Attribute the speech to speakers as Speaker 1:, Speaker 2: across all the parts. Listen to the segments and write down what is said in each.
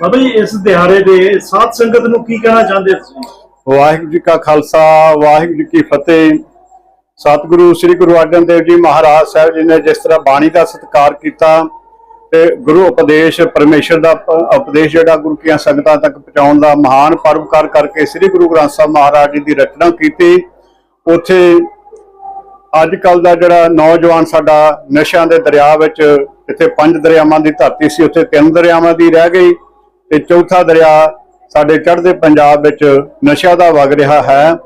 Speaker 1: ਬਾਬਾ ਜੀ, ਇਸ ਦਿਹਾੜੇ ਦੇ ਸਾਧ ਸੰਗਤ ਨੂੰ ਕੀ ਕਹਿਣਾ ਚਾਹੁੰਦੇ ਤੁਸੀਂ?
Speaker 2: ਵਾਹਿਗੁਰੂ ਜੀ ਕਾ ਖਾਲਸਾ, ਵਾਹਿਗੁਰੂ ਜੀ ਕੀ ਫਤਿਹ। ਸਤਿਗੁਰੂ ਸ੍ਰੀ ਗੁਰੂ ਅਰਜਨ ਦੇਵ ਜੀ ਮਹਾਰਾਜ ਸਾਹਿਬ ਜੀ ਨੇ ਜਿਸ ਤਰ੍ਹਾਂ ਬਾਣੀ ਦਾ ਸਤਿਕਾਰ ਕੀਤਾ ਤੇ ਗੁਰੂ ਉਪਦੇਸ਼ ਪਰਮੇਸ਼ਰ ਦਾ ਉਪਦੇਸ਼ ਜਿਹੜਾ ਗੁਰੂ ਕੀਆਂ ਸੰਗਤਾਂ ਤੱਕ ਪਹੁੰਚਾਉਣ ਦਾ ਮਹਾਨ ਪਰਉਪਕਾਰ ਕਰਕੇ ਸ੍ਰੀ ਗੁਰੂ ਗ੍ਰੰਥ ਸਾਹਿਬ ਮਹਾਰਾਜ ਜੀ ਦੀ ਰਚਨਾ ਕੀਤੀ। ਉੱਥੇ ਅੱਜ ਕੱਲ ਦਾ ਜਿਹੜਾ ਨੌਜਵਾਨ ਸਾਡਾ ਨਸ਼ਿਆਂ ਦੇ ਦਰਿਆ ਵਿੱਚ, ਇੱਥੇ ਪੰਜ ਦਰਿਆਵਾਂ ਦੀ ਧਰਤੀ ਸੀ, ਉੱਥੇ ਤਿੰਨ ਦਰਿਆਵਾਂ ਦੀ ਰਹਿ ਗਈ ਤੇ ਚੌਥਾ ਦਰਿਆ ਸਾਡੇ ਚੜ੍ਹਦੇ ਪੰਜਾਬ ਵਿੱਚ ਨਸ਼ਿਆਂ ਦਾ ਵਗ ਰਿਹਾ ਹੈ।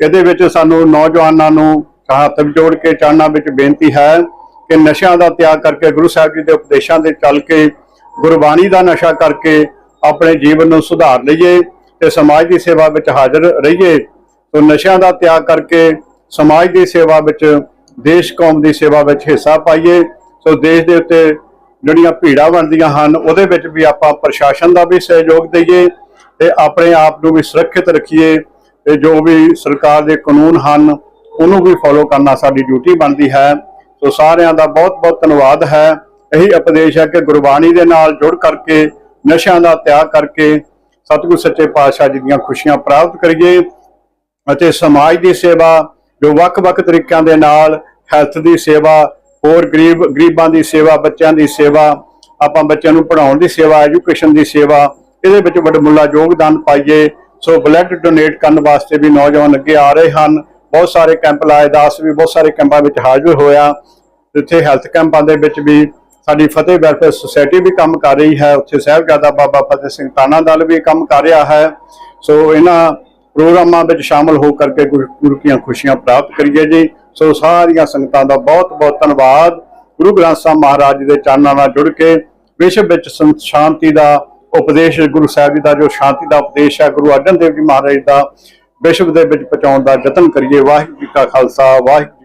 Speaker 2: ਇਹਦੇ ਵਿੱਚ ਸਾਨੂੰ ਨੌਜਵਾਨਾਂ ਨੂੰ ਹੱਥ ਜੋੜ ਕੇ ਚਾਹਨਾ ਵਿੱਚ ਬੇਨਤੀ ਹੈ ਕਿ ਨਸ਼ਿਆਂ ਦਾ ਤਿਆਗ ਕਰਕੇ ਗੁਰੂ ਸਾਹਿਬ ਜੀ ਦੇ ਉਪਦੇਸ਼ਾਂ ਦੇ ਚੱਲ ਕੇ ਗੁਰਬਾਣੀ ਦਾ ਨਸ਼ਾ ਕਰਕੇ ਆਪਣੇ ਜੀਵਨ ਨੂੰ ਸੁਧਾਰ ਲਈਏ ਤੇ ਸਮਾਜ ਦੀ ਸੇਵਾ ਵਿੱਚ ਹਾਜ਼ਰ ਰਹੀਏ। ਸੋ ਨਸ਼ਿਆਂ ਦਾ ਤਿਆਗ ਕਰਕੇ ਸਮਾਜ ਦੀ ਸੇਵਾ ਵਿੱਚ, ਦੇਸ਼ ਕੌਮ ਦੀ ਸੇਵਾ ਵਿੱਚ ਹਿੱਸਾ ਪਾਈਏ। ਸੋ ਦੇਸ਼ ਦੇ ਉੱਤੇ ਜਿਹੜੀਆਂ ਭੀੜਾਂ ਬਣਦੀਆਂ ਹਨ, ਉਹਦੇ ਵਿੱਚ ਵੀ ਆਪਾਂ ਪ੍ਰਸ਼ਾਸਨ ਦਾ ਵੀ ਸਹਿਯੋਗ ਦਈਏ ਤੇ ਆਪਣੇ ਆਪ ਨੂੰ ਵੀ ਸੁਰੱਖਿਅਤ ਰੱਖੀਏ। ਤੇ ਜੋ ਵੀ ਸਰਕਾਰ ਦੇ ਕਾਨੂੰਨ ਹਨ, ਉਹਨੂੰ ਵੀ ਫੋਲੋ ਕਰਨਾ ਸਾਡੀ ਡਿਊਟੀ ਬਣਦੀ ਹੈ। ਸੋ ਸਾਰਿਆਂ ਦਾ ਬਹੁਤ ਬਹੁਤ ਧੰਨਵਾਦ ਹੈ। ਇਹੀ ਉਪਦੇਸ਼ ਹੈ ਕਿ ਗੁਰਬਾਣੀ ਦੇ ਨਾਲ ਜੁੜ ਕਰਕੇ, ਨਸ਼ਿਆਂ ਦਾ ਤਿਆਗ ਕਰਕੇ ਸਤਿਗੁਰ ਸੱਚੇ ਪਾਤਸ਼ਾਹ ਜੀ ਦੀਆਂ ਖੁਸ਼ੀਆਂ ਪ੍ਰਾਪਤ ਕਰੀਏ ਅਤੇ ਸਮਾਜ ਦੀ ਸੇਵਾ ਜੋ ਵੱਖ-ਵੱਖ ਤਰੀਕਿਆਂ ਦੇ ਨਾਲ ਹੈਲਥ ਦੀ ਸੇਵਾ, ਹੋਰ ਗਰੀਬ, ਗਰੀਬਾਂ ਦੀ ਸੇਵਾ, ਬੱਚਿਆਂ ਦੀ ਸੇਵਾ, ਆਪਾਂ ਬੱਚਿਆਂ ਨੂੰ ਪੜ੍ਹਾਉਣ ਦੀ ਸੇਵਾ ਐਜੂਕੇਸ਼ਨ ਦੀ ਸੇਵਾ, ਇਹਦੇ ਵਿੱਚ ਵੱਡਮੁੱਲਾ ਯੋਗਦਾਨ ਪਾਈਏ। ਸੋ ਬਲੱਡ ਡੋਨੇਟ ਕਰਨ ਵਾਸਤੇ ਵੀ ਨੌਜਵਾਨ ਅੱਗੇ ਆ ਰਹੇ ਹਨ। ਬਹੁਤ ਸਾਰੇ ਕੈਂਪ ਲਾਏ, ਦਾਸ ਵੀ ਬਹੁਤ ਸਾਰੇ ਕੈਂਪਾਂ ਵਿੱਚ ਹਾਜ਼ਰ ਹੋਇਆ। ਜਿੱਥੇ ਹੈਲਥ ਕੈਂਪਾਂ ਦੇ ਵਿੱਚ ਵੀ ਸਾਡੀ ਫਤਿਹ ਵੈਲਫੇਅਰ ਸੁਸਾਇਟੀ ਵੀ ਕੰਮ ਕਰ ਰਹੀ ਹੈ। ਉੱਥੇ ਸਾਹਿਬਜ਼ਾਦਾ ਬਾਬਾ ਫਤਿਹ ਸਿੰਘ ਤਾਨਾ ਦਲ ਵੀ ਕੰਮ ਕਰ ਰਿਹਾ ਹੈ। ਸੋ ਇਹਨਾਂ ਪ੍ਰੋਗਰਾਮਾਂ ਵਿੱਚ ਸ਼ਾਮਲ ਹੋ ਕਰਕੇ ਗੁਰੂ ਗੁਰੂ ਕੀਆਂ ਖੁਸ਼ੀਆਂ ਪ੍ਰਾਪਤ ਕਰੀਏ ਜੀ। ਸੋ ਸਾਰੀਆਂ ਸੰਗਤਾਂ ਦਾ ਬਹੁਤ ਬਹੁਤ ਧੰਨਵਾਦ। ਗੁਰੂ ਗ੍ਰੰਥ ਸਾਹਿਬ ਮਹਾਰਾਜ ਜੀ ਦੇ ਚਾਨਣਾ ਨਾਲ ਜੁੜ ਕੇ ਵਿਸ਼ਵ ਵਿੱਚ ਸੰ- ਸ਼ਾਂਤੀ ਦਾ ਉਪਦੇਸ਼, ਗੁਰੂ ਸਾਹਿਬ ਜੀ ਦਾ ਜੋ ਸ਼ਾਂਤੀ ਦਾ ਉਪਦੇਸ਼ ਹੈ, ਗੁਰੂ ਅਰਜਨ ਦੇਵ ਜੀ ਮਹਾਰਾਜ ਦਾ, ਵਿਸ਼ਵ ਦੇ ਵਿੱਚ ਪਹੁੰਚਾਉਣ ਦਾ ਯਤਨ ਕਰੀਏ। ਵਾਹਿਗੁਰੂ ਜੀ ਕਾ ਖਾਲਸਾ, ਵਾਹਿਗੁਰੂ